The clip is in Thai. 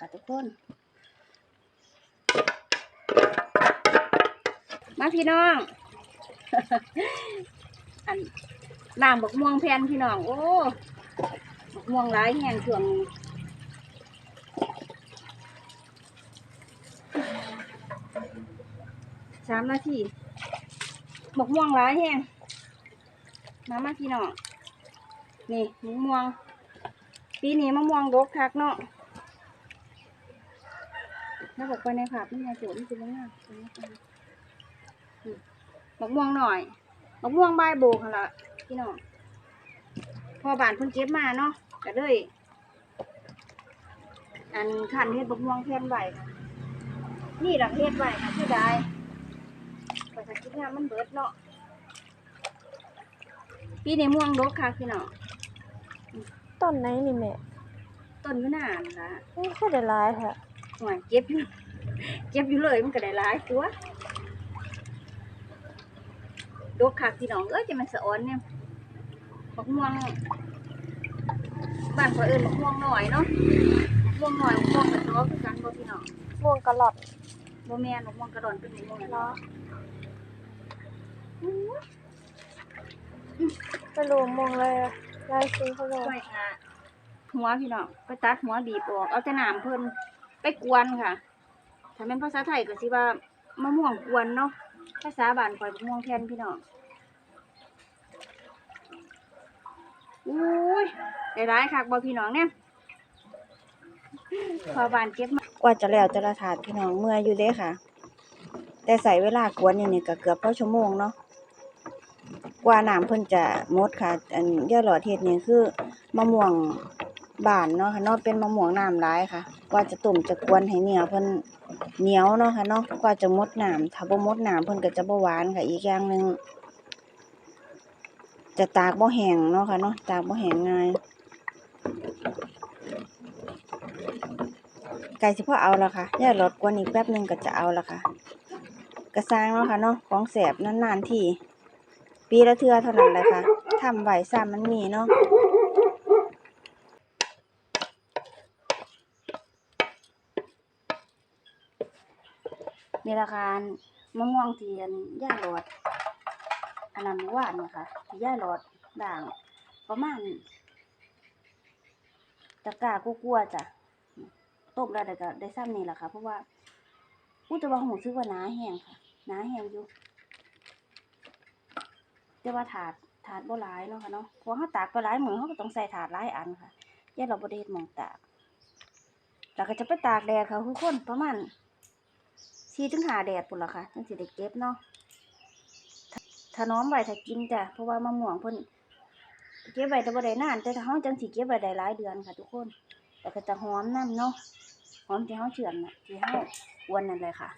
กับทุกคน มาพี่น้อง อันล่างบกม่วงแพนพี่น้อง โอ้บกม่วงหลายแห้งช่วงสามนาทีบกม่วงหลายแห้งมามาพี่น้อง นี่มะม่วง ปีนี้มะม่วงดกคักเนาะ แล้วบอกไปในผับนี่ไงสวยนี่คือมะม่วงมะม่วงหน่อยมะม่วงใบายโบกหั่นละพี่น้องพอบานเพิ่นเก็บมาเนาะก็เลยอันขันเฮ็ดมะม่วงแผ่นใบค่ะนี่หลักเฮ็ดใบค่ะที่ได้ไปถ้าคิดงานมันเบิดเนาะปีนี้ม่วงดกคักพี่น้องต้นไหนนี่แม่ต้นอยู่นานละไม่ค่อยได้หลายค่ะ ห่วยเก็บอยู่เก็บอยู่เลยมันก็ได้หลายตัวดกคักพี่น้องเอ้ยจะมันสะออนเนี่ยบักม่วงบ้านข่อยเอิ้นบักม่วงหน่อยเนาะบักม่วงหน่อยบักม่วงกระท้อคือกันบ่พี่น้องม่วงกะหล่อนบ่แม่นบักม่วงกระดอนเป็นบักม่วงเนาะเนาะไม่รู้ม่วงเลยอะยายซื้อเขาเลยช่วยค่ะหัวพี่น้องไปตัดหัวบีบออกเอาแต่น้ำเพิ่น ไปกวนค่ะ ถ้าเป็นภาษาไทยก็สิว่ามะม่วงกวนเนาะ ภาษาบ้านข่อยบักม่วงแทนพี่น้องอุ้ยได้ร้ายคักบ่พี่น้องเนี่ยพอบานเก็บมากว่าจะแล้วจะละถาดพี่น้องเมื่ออยู่เด้ค่ะ แต่ใส่เวลากวนนี่นี่ก็เกือบพอชั่วโมงเนาะกว่าน้ำเพิ่นจะมดค่ะ อันย่าหลอดเฮ็ดนี่คือมะม่วง บานเนาะค่ะเนาะเป็นมะม่วงน้ำร้ายค่ะ กว่าจะตุ่มจะกวนให้เหนียวเพิ่นเหนียวเนาะค่ะเนาะกว่าจะมดน้ำถ้าบ่มดน้ำเพิ่นก็จะบ่หวานค่ะอีกอย่างหนึ่งจะตากบ่แห้งเนาะค่ะเนาะตากบ่แห้งง่ายไก่สิพอเอาละค่ะย่าลดกวนอีกแป๊บหนึงก็จะเอาละค่ะกระซางเนาะค่ะเนาะของแสบนานๆทีปีละเทื่อเท่านั้นแหละค่ะทำไหวซ้ำมันมีเนาะ นี่ละค่ะมะม่วงเที่อันย่าหลอด อันนั้นเมื่อวานเนี่ยค่ะที่ย่าหลอดด่างประมาณตะกร้ากลัวาๆจ้ะต้มแล้วเดี๋ยวก็ได้ซ้ำนี่แหละค่ะ เพราะว่าผู้จะว่าหูซื้อว่าหนาแห้งค่ะหนาแห้งอยู่แต่ว่าถาดถาดโบ่หลายเนาะค่ะเนาะเพราะเขาตากไปหลายมือเขาก็ต้องใส่ถาดหลายอันค่ะย่าเราบ่ได้เฮ็ดมองตากแล้วก็จะไปตากแดดค่ะทุกคนประมาณ สี่ถึงหาแดดปุ่นละค่ะจังสิได้เก็บเนาะถนอมไว้ถ้ากินจ้ะเพราะว่ามะม่วงเพิ่นเก็บไว้แต่บ่ได้นานแต่ถ้าเฮาจังสิเก็บไว้ได้หลายเดือนค่ะ ทุกคนแต่ก็จะหอมน้ำเนาะหอมที่เฮาเฉือนน่ะที่เฮากวนนั่นเลยค่ะ